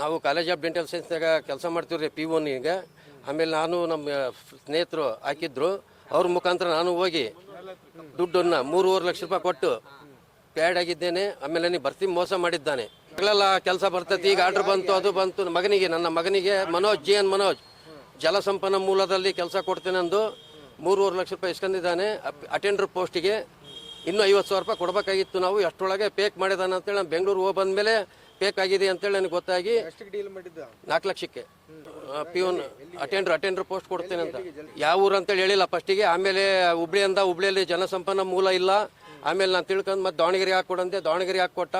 ನಾವು college of dental ಸೈನ್ಸ್ನಾಗ ಕೆಲಸ ಮಾಡ್ತೀವ್ರಿ ಪಿ ಒನ್ ಈಗ. ಆಮೇಲೆ ನಾನು ನಮ್ಮ ಸ್ನೇಹಿತರು ಹಾಕಿದ್ರು. ಅವ್ರ ಮುಖಾಂತರ ನಾನು ಹೋಗಿ ದುಡ್ಡನ್ನು ಮೂರುವರೆ ಲಕ್ಷ ರೂಪಾಯಿ ಕೊಟ್ಟು ಪ್ಯಾಡ್ ಆಗಿದ್ದೇನೆ. ಆಮೇಲೆ ನೀ ಬರ್ತಿ ಮೋಸ ಮಾಡಿದ್ದಾನೆ. ಮಗಳೆಲ್ಲ ಕೆಲಸ ಬರ್ತೈತಿ, ಈಗ ಆರ್ಡರ್ ಬಂತು, ಅದು ಬಂತು. ಮಗನಿಗೆ, ನನ್ನ ಮಗನಿಗೆ ಮನೋಜ್, ಜಿ ಎನ್ ಮನೋಜ್ ಜಲಸಂಪನ್ಮೂಲದಲ್ಲಿ ಕೆಲಸ ಕೊಡ್ತೇನೆ ಅಂದು ಮೂರುವರೆ ಲಕ್ಷ ರೂಪಾಯಿ ಇಸ್ಕೊಂಡಿದ್ದಾನೆ ಅಟೆಂಡರ್ ಪೋಸ್ಟಿಗೆ ಇನ್ನೂ ಐವತ್ತು ಸಾವಿರ ರೂಪಾಯಿ ಕೊಡಬೇಕಾಗಿತ್ತು. ನಾವು ಎಷ್ಟೊಳಗೆ ಪೇಕ್ ಮಾಡಿದಾನೆ ಅಂತೇಳಿ ನಾನು ಬೆಂಗಳೂರು ಹೋಗಿ ಬಂದಮೇಲೆ ಪೇಕ್ ಆಗಿದೆ ಅಂತೇಳಿ ನನಗೆ ಗೊತ್ತಾಗಿ ನಾಲ್ಕು ಲಕ್ಷಕ್ಕೆ. ಪಿಯೂನ್ ಅಟೆಂಡರ್ ಅಟೆಂಡರ್ ಪೋಸ್ಟ್ ಕೊಡ್ತೇನೆ ಅಂತ. ಯಾವ ಊರು ಅಂತೇಳಿ ಹೇಳಿಲ್ಲ ಫಸ್ಟಿಗೆ ಆಮೇಲೆ ಹುಬ್ಳಿ ಅಂದ ಹುಬ್ಳಿಯಲ್ಲಿ ಜನಸಂಪನ್ನ ಮೂಲ ಇಲ್ಲ. ಆಮೇಲೆ ನಾನು ತಿಳ್ಕೊಂಡು ಮತ್ತೆ ದಾವಣಗೆರೆ ಹಾಕೊಡಂದೆ ದಾವಣಗೆರೆ ಹಾಕೊಟ್ಟ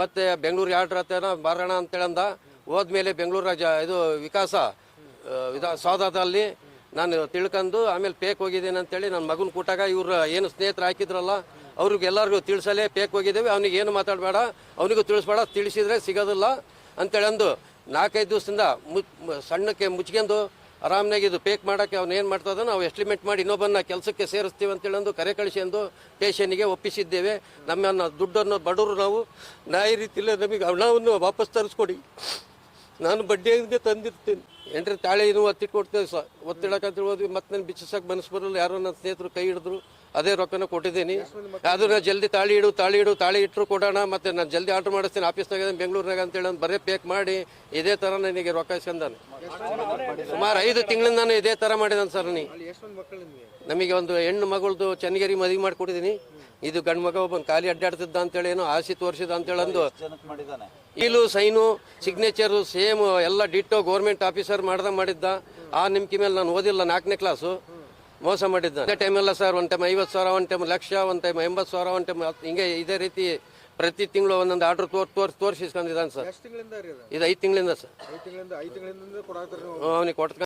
ಮತ್ತೆ ಬೆಂಗಳೂರು ಆರ್ಡ್ರ್ ಹತ್ತೇನ ಬರೋಣ ಅಂತೇಳಿ ಅಂದ. ಹೋದ್ಮೇಲೆ ಬೆಂಗಳೂರ ಜ ಇದು ವಿಕಾಸ ವಿಧ ಸೌಧದಲ್ಲಿ ನಾನು ತಿಳ್ಕೊಂಡು ಆಮೇಲೆ ಪೇಕ್ ಹೋಗಿದ್ದೇನೆ ಅಂತೇಳಿ ನನ್ನ ಮಗನ ಕೂಟಾಗ ಇವ್ರು ಏನು ಸ್ನೇಹಿತರು ಹಾಕಿದ್ರಲ್ಲ ಅವ್ರಿಗೆ ಎಲ್ಲರಿಗೂ ತಿಳಿಸಲೇ ಪೇಕ್ ಹೋಗಿದ್ದೇವೆ. ಅವನಿಗೆ ಏನು ಮಾತಾಡಬೇಡ. ಅವನಿಗೂ ತಿಳಿಸ್ಬೇಡ. ತಿಳಿಸಿದ್ರೆ ಸಿಗೋದಿಲ್ಲ ಅಂತೇಳಿ ಅಂದು ನಾಲ್ಕೈದು ದಿವಸದಿಂದ ಸಣ್ಣಕ್ಕೆ ಮುಚ್ಕೊಂಡು ಇದು ಪೇಕ್ ಮಾಡೋಕ್ಕೆ ಅವ್ನು ಏನು ಮಾಡ್ತದ ನಾವು ಎಸ್ಟಿಮೇಟ್ ಮಾಡಿ ಇನ್ನೊಬ್ಬನ ಕೆಲಸಕ್ಕೆ ಸೇರಿಸ್ತೀವಿ ಅಂತೇಳಂದು ಕರೆ ಎಂದು ಪೇಷನಿಗೆ ಒಪ್ಪಿಸಿದ್ದೇವೆ. ನಮ್ಮನ್ನು ದುಡ್ಡನ್ನು ಬಡವರು ನಾವು ನಾಯಿ ರೀತಿಯಲ್ಲಿ ನಮಗೆ ಹಣವನ್ನು ವಾಪಸ್ ತರಿಸ್ಕೊಡಿ. ನಾನು ಬಡ್ಡಿಯಿಂದ ತಂದಿರ್ತೀನಿ. ಎಂಟ್ರೆ ತಾಳೆ ಇನ್ನೂ ಒತ್ತಿಟ್ಟು ಕೊಡ್ತೇವೆ ಸ ಒತ್ತಿಡಕಂತ ಹೋದ್ವಿ ಮತ್ತೆ ನಾನು ಬಿಚ್ಚಿಸೋಕೆ ಮನಸ್ಸು ಬರಲ್ಲ. ಯಾರೋ ನನ್ನ ಸ್ನೇಹಿತರು ಕೈ ಹಿಡಿದ್ರು. ಅದೇ ರೊಕ್ಕನ ಕೊಟ್ಟಿದ್ದೀನಿ. ಅದನ್ನ ಜಲ್ದಿ ತಾಳಿ ಇಡು ತಾಳಿ ಇಡು ತಾಳಿ ಇಟ್ಟರು ಕೊಡೋಣ ಮತ್ತೆ ನಾನು ಜಲ್ದಿ ಆರ್ಡರ್ ಮಾಡಿಸ್ತೀನಿ ಆಫೀಸ್ನಾಗ ಬೆಂಗಳೂರಿನಾಗ ಅಂತ ಹೇಳಿ ಬರೀ ಪೇಕ್ ಮಾಡಿ ಇದೇ ಥರ ನನಗೆ ರೊಕ್ಕ ಇಸ್ಕೊಂಡಾನೆ. ಸುಮಾರು ಐದು ತಿಂಗಳಿಂದ ನಾನು ಇದೇ ಥರ ಮಾಡಿದಾನೆ ಸರ್ ನೀ. ನಿಮಗೆ ಒಂದು ಹೆಣ್ಣು ಮಗಳದು ಚನ್ನಗಿರಿ ಮದುವೆ ಮಾಡಿಕೊಟ್ಟಿದ್ದೀನಿ ಇದು ಗಂಡು ಮಗ ಒಬ್ಬ ಖಾಲಿ ಅಡ್ಡಾಡ್ತಿದ್ದ ಅಂತೇಳಿ ಏನೋ ಆಸೆ ತೋರಿಸಿದ ಅಂತೇಳಿ ಅಂದು. ಈಲು ಸೈನು ಸಿಗ್ನೇಚರು ಸೇಮ್ ಎಲ್ಲ ಡಿಟ್ಟೋ ಗೌರ್ಮೆಂಟ್ ಆಫೀಸರ್ ಮಾಡ್ದ ಮಾಡಿದ್ದ. ಆ ನಿಮ್ಕಿ ಮೇಲೆ ನಾನು ಓದಿಲ್ಲ ನಾಲ್ಕನೇ ಕ್ಲಾಸು ಮೋಸ ಮಾಡಿದ್ದ ಟೈಮ್ ಎಲ್ಲ ಸರ್ ಒಂದು ಟೈಮ್ ಐವತ್ತು ಸಾವಿರ ಒಂದು ಟೈಮ್ ಲಕ್ಷ ಒಂದು ಟೈಮ್ ಎಂಬತ್ತು ಸಾವಿರ ಒಂದು ಟೈಮ್ ಹಿಂಗೆ ಇದೇ ರೀತಿ ಪ್ರತಿ ತಿಂಗಳು ಒಂದೊಂದು ಆರ್ಡರ್ ತೋರ್ ತೋರ್ಸಿ ತೋರಿಸಿಸ್ಕೊಂಡಿದ್ದಾನೆ ಸರ್ ಎಷ್ಟು ತಿಂಗಳಿಂದ ರೀ ಇದು ಐದು ತಿಂಗಳಿಂದ ಸರ್ ಅವನಿಗೆ ಕೊಟ್ಟು